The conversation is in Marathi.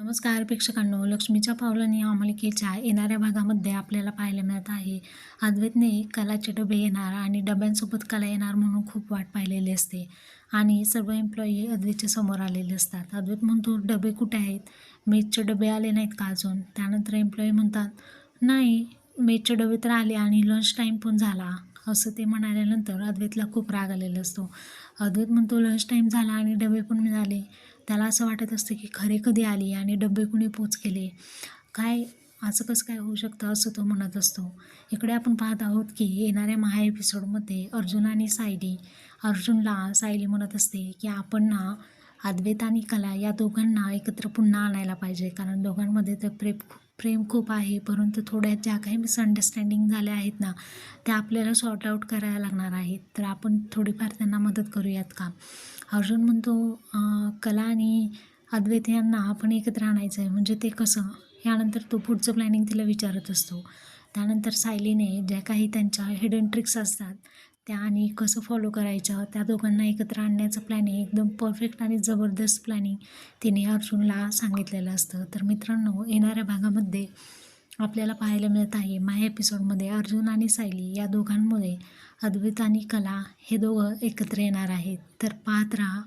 नमस्कार प्रेक्षकांनो लक्ष्मीच्या पावलांनी या मालिकेच्या येणाऱ्या भागामध्ये आपल्याला पाहायला मिळत आहे. अद्वैतने कलाचे डबे येणार आणि डब्यांसोबत कला येणार म्हणून खूप वाट पाहिलेली असते आणि सर्व एम्प्लॉई अद्वैतच्या समोर आलेले असतात. अद्वैत म्हणतो डबे कुठे आहेत? मेजचे डबे आले नाहीत का अजून? त्यानंतर एम्प्लॉई म्हणतात नाही मेजचे डबे तर आले आणि लंच टाईम पण झाला. असं ते म्हणाल्यानंतर अद्वैतला खूप राग आलेला असतो. अद्वैत म्हणतो लंच टाईम झाला आणि डबे पण मिळाले. त्याला असं वाटत असतं की खरे कधी आली आणि डबे कुणी पोच केले? काय असं कसं काय होऊ शकतं असं तो म्हणत असतो. इकडे आपण पाहत आहोत की येणाऱ्या महा एपिसोडमध्ये अर्जुन आणि सायली अर्जुनला सायली म्हणत असते की आपण ना अद्वैत आणि कला या दोघांना एकत्र पुन्हा आणायला पाहिजे. कारण दोघांमध्ये तर प्रेम प्रेम खूप आहे. परंतु थोड्या ज्या काही मिसअंडरस्टँडिंग झाल्या आहेत ना त्या आपल्याला सॉर्ट आऊट करायला लागणार आहेत. तर आपण थोडीफार त्यांना मदत करूयात का? अर्जुन म्हणतो कला आणि अद्वैत यांना आपण एकत्र आणायचं आहे म्हणजे ते कसं? यानंतर तो पुढचं प्लॅनिंग तिला विचारत असतो. त्यानंतर सायलीने ज्या काही त्यांच्या हिडन ट्रिक्स असतात त्या आणि कसं फॉलो करायचं त्या दोघांना एकत्र आणण्याचं प्लॅनिंग एकदम परफेक्ट आणि जबरदस्त प्लॅनिंग तिने अर्जुनला सांगितलेलं असतं. तर मित्रांनो येणाऱ्या भागामध्ये आपल्याला पाहायला मिळत आहे माय एपिसोडमध्ये अर्जुन आणि सायली या दोघांमुळे अद्वैत आणि कला हे दोघं एकत्र येणार आहेत. तर पाहत राहा.